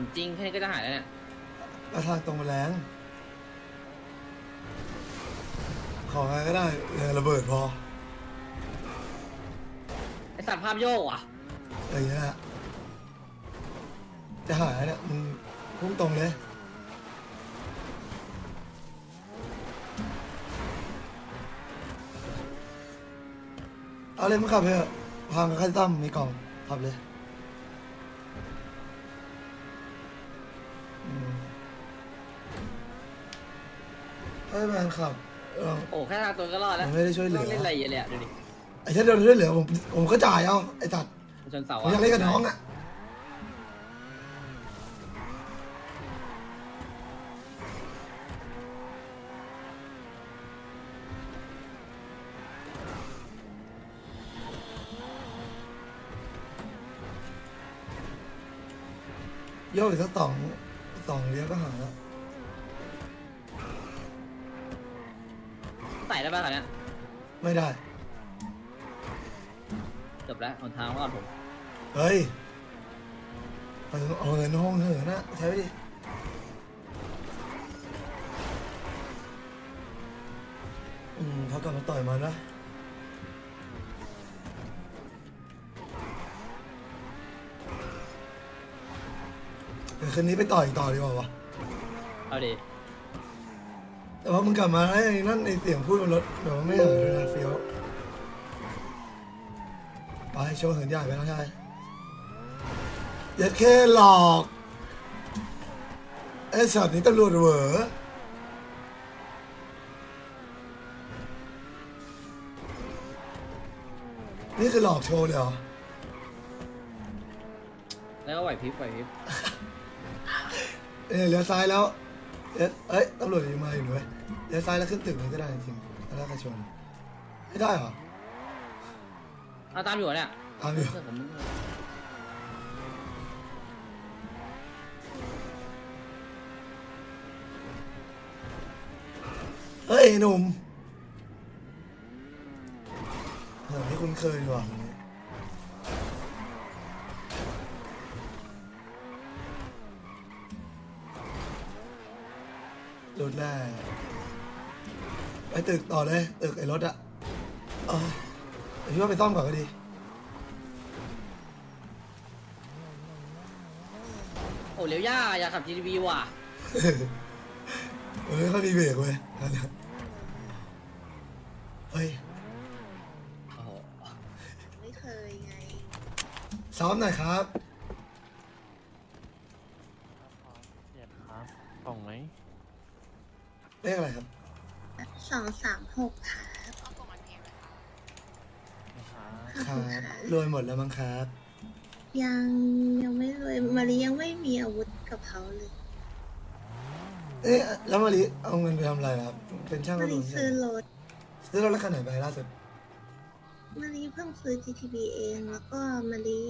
ถามจริงแค่นี้ก็จะหายแล้วเนี่ยอาทางตรงมาแรงขออะไรก็ได้เออระเบิดพอไอสัตว์ภาพโยกอะอะไรอย่างเงี้ยจะหายเนี่ยมึงพุ่งตรงเลยเอาเลยมึงขับไปเถอะพังกับข้าตั้มมีกล่องขับเลย ให้แมนขับเออ โอ้แค่ทางตัวก็รอดแล้วมันไม่ได้ช่วยเหลือ ต้งเล่นอะไรเยอะเลยอะดูดิไอ้ถ้าโดนช่วยเหลือผมผมก็จ่ายเอาไอ้ตัดชนเสาผมอยากเล่นกับน้องอะโยกอีกสักสองสองเลี้ยวก็หายแล้ว ได้ป่ะคันเนี้ยไม่ได้ จบแล้วหนทางรอดผมเฮ้ยไปเอาเงินห้องเถอะนะ ใช้ไปดิ อืมเขากลับมาต่อยมันนะเดี๋ยวคืนนี้ไปต่อยอีกต่อดีกว่าวะเอาดิ แต่ว่ามึงกลับมาไอ้นั่นไอ้เสียงพูดบนรถเดี๋ยวมันไม่เหินเลยนะเฟี้ยวไปโชว์เหินใหญ่ไปน้องชายอย่าแค่หลอกไอ้ช็อตนี้ตำรวจเหวอนี่คือหลอกโชว์เลยเหรอ แล้วก็ไหวพริบไหวพริบ เออเลี้ยวซ้ายแล้ว เอ๊ะเอ้ยตำรวจยังมาอยู่ด้วยเลี้ยวซ้ายแล้วขึ้นตึกเลยก็ได้จริงๆแล้วก็ชนไม่ได้เหรอเอาตามอยู่เหรอเนี่ยตามอยู่เพื่อนผมเฮ้ยหนุ่มเออไม่คุ้นเคยดีกว่า นนี้รถแรกไปตึกต่อเลยตึกไอ้รถอะเออเดี๋ยวพี่ว่าไปซ่อมก่อนก็ดีโอ้เลี้ยวย่าอยากขับ GTV ว่ะวันนี้เขามีเบรกเว้ยนั่นน่ะเฮ้ยโอ้โหไม่เคยไงซ้อมหน่อยครับ เจ็ดครับส่งไหม เลขอะไรครับ สองสามหกครับ นะครับ ขอบ ครั คุณ บ ค่ะ รวยหมด แล้วมั้งครับ ยังยังไม่รวยมารียังไม่มีอาวุธกับเขาเลยเอ๊ะแล้วมาริเอาเงินไปทำอะไรครับ เป็นช่างมาระรีดุมซื้อรถซื้อรถแล้วคันไหนไปล่าสุด มารีเพิ่งซื้อ GTB เองแล้วก็มารี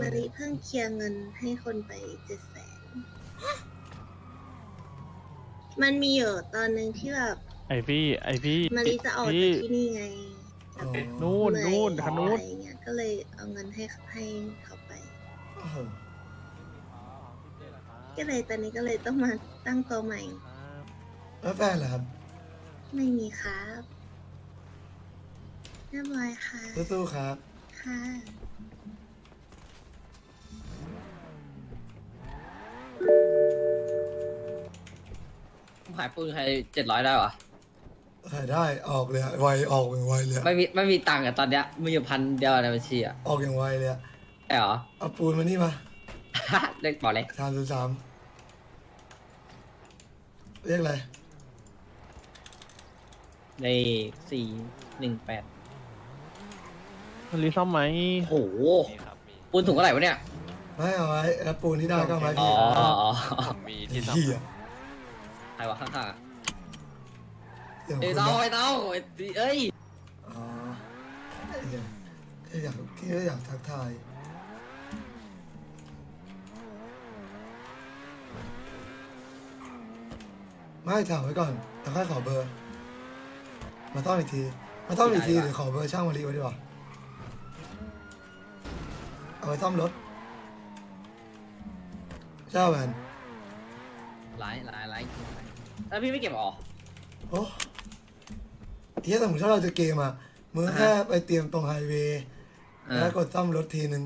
มารีเพิ่งเคลียร์เงินให้คนไปเจ็ดแสนมันมีอยู่ตอนหนึ่งที่แบบไอพี่ไอพี่มารีจะออกพี่จากที่นี่ไง อ๋อนู่นเหอยนู่นคันนู้น อะไรเงี้ยก็เลยเอาเงินให้ให้เขาไป โอ้โหก็เลยตอนนี้ก็เลยต้องมาตั้งตัวใหม่ แล้วแฟนเหรอครับไม่มีครับเรียบร้อยค่ะสู้ๆครับ ค่ะ ผมขายปืนใครเจ็ดร้อยได้วะ ขายได้ออกเลยอะไวออกอย่างไวเลยอะไม่มีไม่มีตังค์อะตอนเนี้ยมีอยู่พันเดียวในบัญชีอะออกอย่างไวเลยอะใช่เหรอ เอาปูนมานี่มาเลขบอกเลยสามศูนย์สามเรียกอะไรในสี่หนึ่งแปดมันรีซ่อมไหมโอ้โหปูนถุงเท่าไหร่วะเนี่ย ไม่เอาไว้แล้วปูนที่ได้ก็เอาไว้อ๋พี่อผมมีที่ซ่อมเหี้ยใครวะข้างๆอะ เดี๋ยวเอ้ยคุณเต้านะไอ้เต้าเอ้ยเอ้ยอ๋อเดี๋ยวแค่อยากแค่อยากทักทาย ไม่ถามไว้ก่อนแล้วค่อยขอเบอร์ มาต้อนอีกที มาต้อนอีกทีหรือขอเบอร์ช่างมารีไว้ดีกว่า เอาไว้ซ่อมรถเจ้าแหวน หลายหลายหลายจริงแล้วพี่ไม่เก็บออกโอ้ เฮียสมมติถ้าเราจะเกมอะมึงอ่าฮะแค่ไปเตรียมตรงไฮเวย์อ่าแล้วกดซ่อมรถทีนึง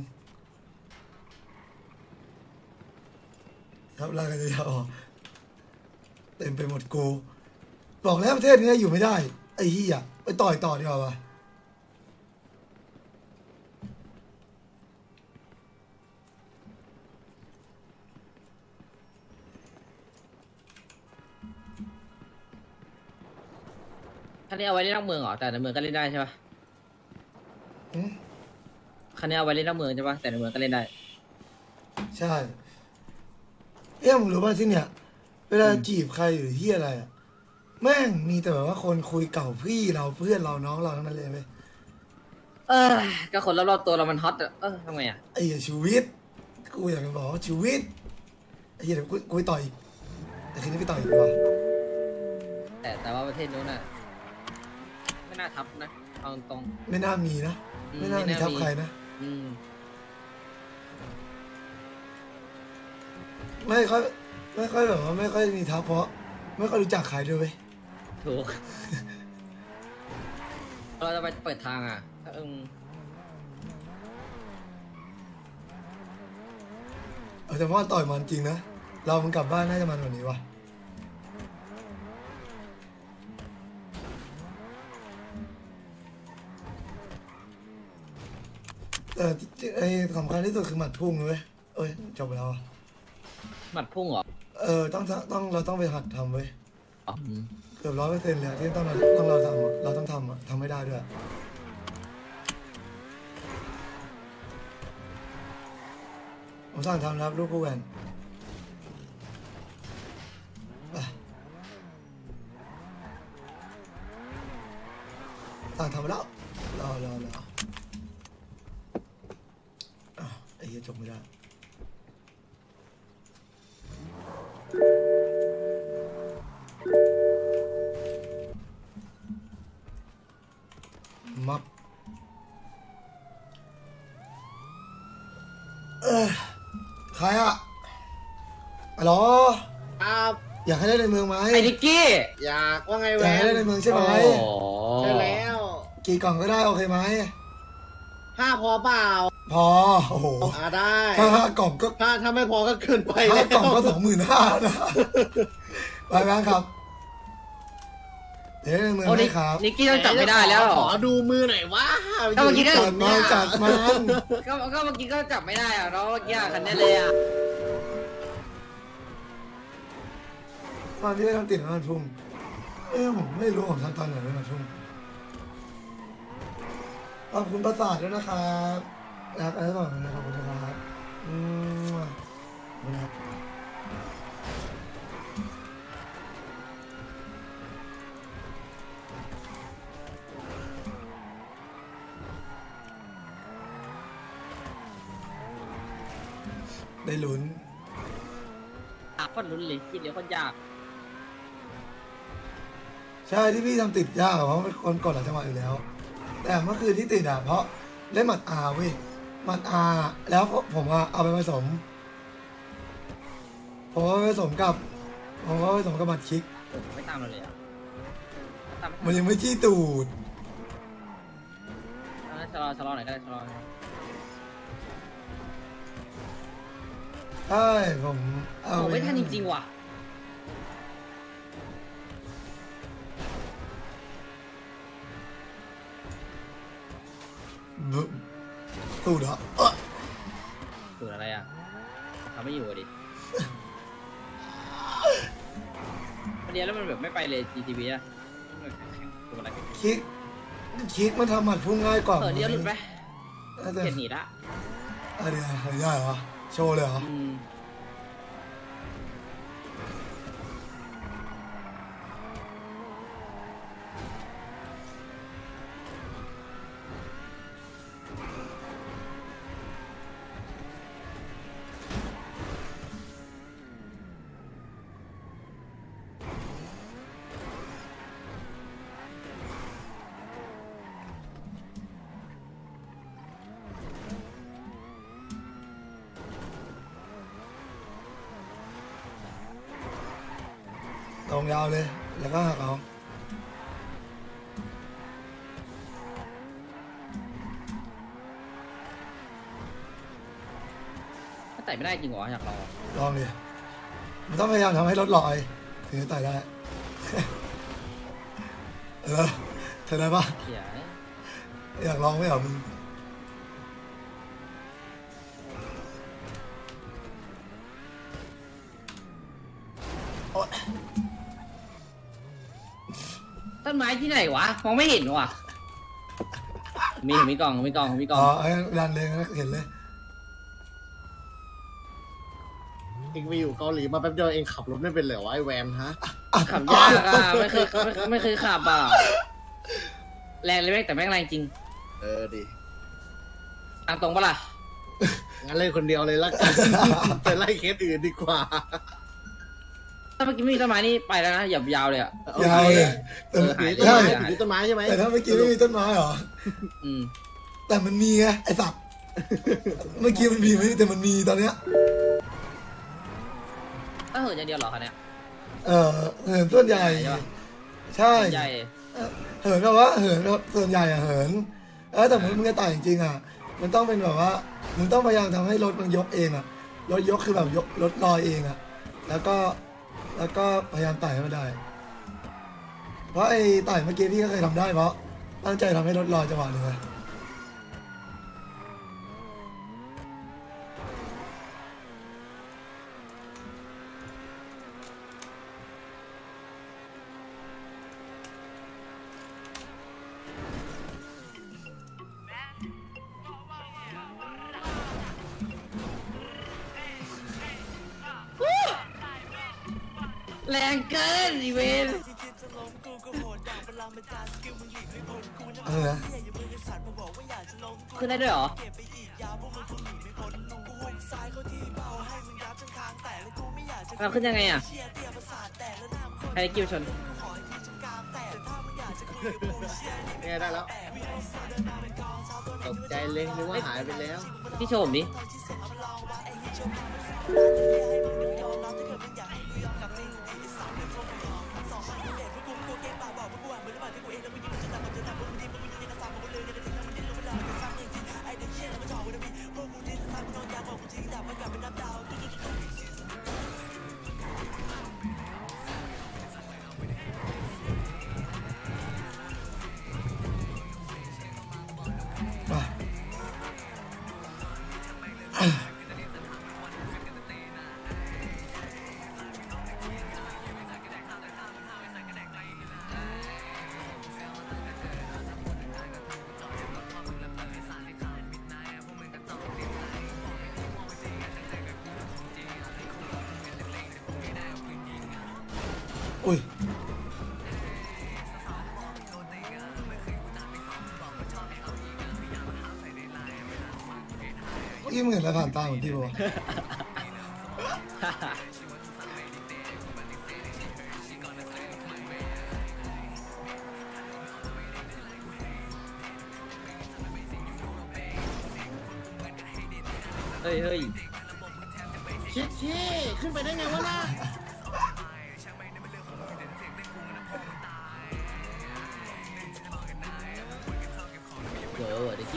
ครับลากกันยาวๆออกเต็มไปหมดกู บอกแล้วประเทศนี้อยู่ไม่ได้ ไอ้เหี้ยไปต่อยต่อดีกว่าวะ คันนี้เอาไว้เล่นนอกเมืองเหรอแต่ในเมืองก็เล่นได้ใช่ปะอืมคันนี้เอาไว้เล่นนอกเมืองใช่ปะแต่ในเมืองก็เล่นได้ ใช่เอ้ยมึงรู้ป่ะที่เนี่ย เวลาอืมจีบใครหรือเหี้ยอะไรอะแม่งมีแต่แบบว่าคนคุยเก่าพี่เราเพื่อนเราน้องเราทั้งนั้นเลยเว้ยเออก็คนรอบๆตัวเรามันฮอตอะเออทำไงอะไอ้เหี้ยชีวิตกูอยากจะบอกว่าชีวิตไอ้เหี้ยเดี๋ยวกูกูไปต่อยอีกแต่คืนนี้ไปต่อยอีกดีกว่า แต่แต่ว่าประเทศนู้นน่ะ ไม่น่าทับนะเอาตรงไม่น่ามีนะอืมไม่น่าไม่มีน่าทับมีใครนะๆอืมไม่ค่อยไม่ค่อยแบบว่าไม่ค่อยมีทับเพราะ ไม่ค่อยรู้จักใครด้วยเว้ยถูก เราจะไปเปิดทางอะเออเออแต่ว่าต่อยมันจริงนะ เรามันกลับบ้านน่าจะมันกว่านี้ว่ะ แต่ที่ไอ้สำคัญที่สุดคือหมัดพุ่งเว้ยเอ้ยจบไปแล้วอะหมัดพุ่งเหรอเออต้องต้องเราต้องไปหัดทำเว้ยอ๋ออืมเกือบร้อยเปอร์เซ็นต์เลยอะที่ต้องเราต้องเราทำอะเราต้องทำอะทำไม่ได้ด้วย ผมสั่งทำแล้วลูกคู่แหวนไปสั่งทำไปแล้ว มับเออใครอะอ๋อครับอยากให้ได้ในเมืองไหม ไอ้นิกกี้อยากว่าไงอแหวยากให้ได้นในเมืองใช่ไหม โอ้โหใช่แล้วกี่กล่องก็ได้โอเคไหม ห้าพอเปล่าพอ โอ้โหอ่าได้ถ้าห้ากล่องก็ถ้าถ้าไม่พอก็เกินไปห้าแล้วกล่องก็สองหมื่นห้านะ ไปแบงค์ครับ เดี๋ยวในเมืองโอ้นิให้ครับนิกกี้ต้องจับไม่ได้แล้วเหรขออดูมือหน่อยว่าก็เมื่อกี้ก็จัดมาจัดมันก็ก็เมื่อกี้ก็จับไม่ได้อะเนาะเมื่อกี้อะคันนี้เลยอะตอนที่ได้ทำติดมันพุ่งเอ้ยผมไม่รู้ผมทำตอนไหนมันพุ่งขอบคุณประสาทด้วยนะครับรักอะไรต่อนะครับขอบคุณนะครับอืมขอบคุณครับ ได้ลุ้น อะคนลุ้นเลยคิดเดี๋ยวคนยาก ใช่ที่พี่ทำติดยากอะเพราะเป็นคนกดหลายจังหวะอยู่แล้ว แต่เมื่อคืนที่ติดอะเพราะเล่นหมัดอาเว้ยหมัดอาแล้วผมอะเอาไปผสม ผมเอาไปผสมกับ ผมเอาไปผสมกับหมัดคิกเออไม่ตามเราเลยอะตามมันยังไม่จี้ตูด ไม่ทันชะลอชะลอหน่อยก็ได้ชะลอหน่อย ใช่ผมเอาโอ้ปไม่ทันจริงๆว่ะ บึ๊บตูดเหรอเอ้อสูตรอะไรอะทำไม่อยู่อะดิ วันเดียวแล้วมันแบบไม่ไปเลย GTV อะมันแบบแข่งตัวอะไรคิกคิกมันทำหมัดพุ่งง่ายกว่าเออเดียวหลุดไปน่าจะเข็ดหนีละอะไรอะไม่ได้เหรอ โชว์เงยาวเลย แล้วก็หักเอาถ้าไต่ไม่ได้จริงเหรออยากลองลองดิมันต้องพยายามทำให้รถลอยถึงจะไต่ได้ เออเธอได้ปะเขียอยากลองไหมเหรอมึง ต้นไม้ที่ไหนวะมองไม่เห็นว่ะ มีมีกล่องมีกล่องมีกล่ออ๋งอไอ้ดันเลยนะเห็นเลย เองไปอยู่เกาหลีมาแป๊บเดียวเองขับรถไม่เป็นเหรอวะไอแวนฮะ ขับยากอะไม่เคยไม่ไม่เคยขับอะแรงเลยแม่งแต่แม่งแรงจริงเออดิทางตรงปะล่ะงั้นเล่นคนเดียวเลยละกัน ไปไล่เคสอื่นดีกว่า ถ้าเมื่อกี้ไม่มีต้นไม้นี่ไปแล้วนะอย่ายาวเลยอะยาวเลยแต่เออหายต้นใช่ไม้อยู่ที่ต้นไม้ใช่ไหมแต่ถ้าเมื่อกี้ไม่มีต้นไม้เหรอ อืม แต่มันมีไงไอ้สัตว์เมื่อกี้มันมีไม่แต่มันมีตอนเนี้ยถ้าเหินอย่างเดียวเหรอคะเนี่ย เออเหินส่วนใหญ่ ใช่ปะใช่ใหญ่เหินแบบว่าเหินแบบส่วนใหญ่อะเหินเออแต่มึงมึงจะไต่จริงๆอะมันต้องเป็นแบบว่ามึงต้องพยายามทำให้รถมันยกเองอะรถยกคือแบบยกรถลอยเองอะแล้วก็ แล้วก็พยายามไต่ให้มันได้ เพราะไอ้ไต่เมื่อกี้พี่ก็เคยทำได้เพราะตั้งใจทำให้รถลอยจังหวะหนึ่งไง แรงเกินอีเวนเออนะขึ้นได้ด้วยเหรอเราขึ้นยังไงอะใครได้กิ้วชนเนี่ยได้แล้วตกใจเลยนึกว่าหายไปแล้วพี่โช ว์ผมดิมา อุ้ยเมื่อกี้มึงเห็นอะไรผ่านตาของพี่ปะวะเฮ้ยเฮ้ย ชิดชี่ขึ้นไปได้ไงวะน่ะ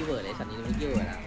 เวอร์เวอร์ได้กี้เวอร์เลยสันนี้ไม่กี้เวอร์นะตัวเอง